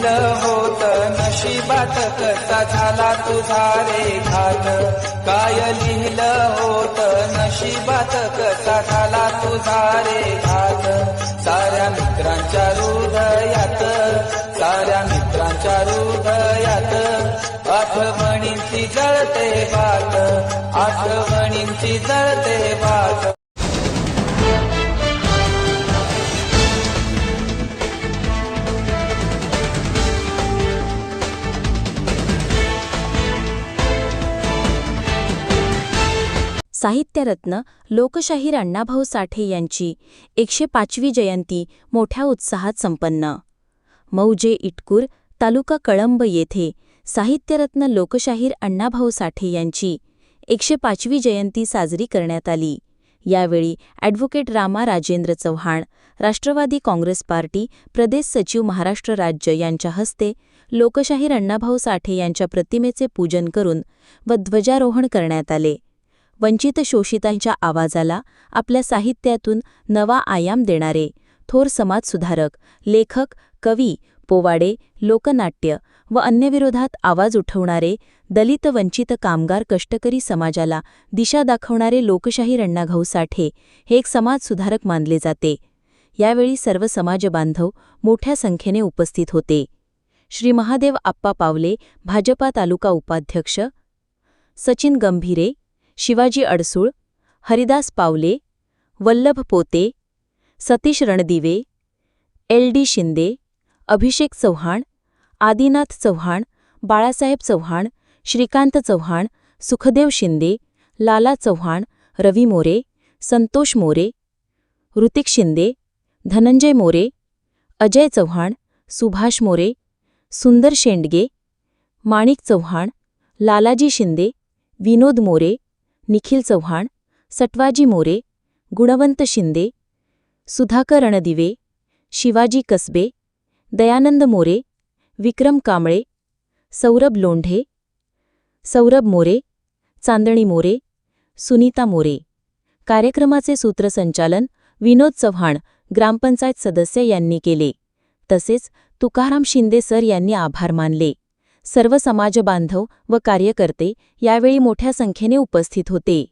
लिहिलं होत नशिबात कसा झाला तुझा रे घात काय लिहिलं होत नशिबात कसा झाला तुझा रे घात साऱ्या मित्रांच्या हृदयात साऱ्या मित्रांच्या हृदयात आठवणींची जळते बात आठवणींची जळते बात साहित्यरत्न लोकशाहीर अण्णाभाऊ साठे यांची एकशे पाचवी जयंती मोठ्या उत्साहात संपन्न. मौजे इटकूर तालुका कळंब येथे साहित्यरत्न लोकशाहीर अण्णाभाऊ साठे यांची एकशे पाचवी जयंती साजरी करण्यात आली. यावेळी ॲडव्होकेट रामा राजेंद्र चव्हाण राष्ट्रवादी काँग्रेस पार्टी प्रदेश सचिव महाराष्ट्र राज्य यांच्या हस्ते लोकशाहीर अण्णाभाऊ साठे यांच्या प्रतिमेचे पूजन करून व ध्वजारोहण करण्यात आले. वंचित शोषितांच्या आवाजाला आपल्या साहित्यातून नवा आयाम देणारे थोर समाजसुधारक लेखक कवी पोवाडे लोकनाट्य व अन्यविरोधात आवाज उठवणारे दलित वंचित कामगार कष्टकरी समाजाला दिशा दाखवणारे लोकशाहीर अण्णाभाऊ साठे हे एक समाजसुधारक मानले जाते. यावेळी सर्व समाजबांधव मोठ्या संख्येने उपस्थित होते. श्री महादेव आप्पा पावले भाजपा तालुका उपाध्यक्ष सचिन गंभीरे शिवाजी अडसूळ हरिदास पावले वल्लभ पोते सतीश रणदिवे एल डी शिंदे अभिषेक चव्हाण आदिनाथ चव्हाण बाळासाहेब चव्हाण श्रीकांत चव्हाण सुखदेव शिंदे लाला चव्हाण रवी मोरे संतोष मोरे ऋतिक शिंदे धनंजय मोरे अजय चव्हाण सुभाष मोरे सुंदर शेंडगे माणिक चव्हाण लालाजी शिंदे विनोद मोरे निखिल चव्हाण सटवाजी मोरे गुणवंत शिंदे सुधाकर रणदिवे शिवाजी कसबे दयानंद मोरे विक्रम कांबळे सौरभ लोंढे सौरभ मोरे चांदणी मोरे सुनीता मोरे. कार्यक्रमाचे सूत्रसंचालन विनोद चव्हाण ग्रामपंचायत सदस्य यांनी केले. तसेच तुकाराम शिंदे सर यांनी आभार मानले. सर्व समाजबांधव व कार्यकर्ते यावेळी मोठ्या संख्येने उपस्थित होते.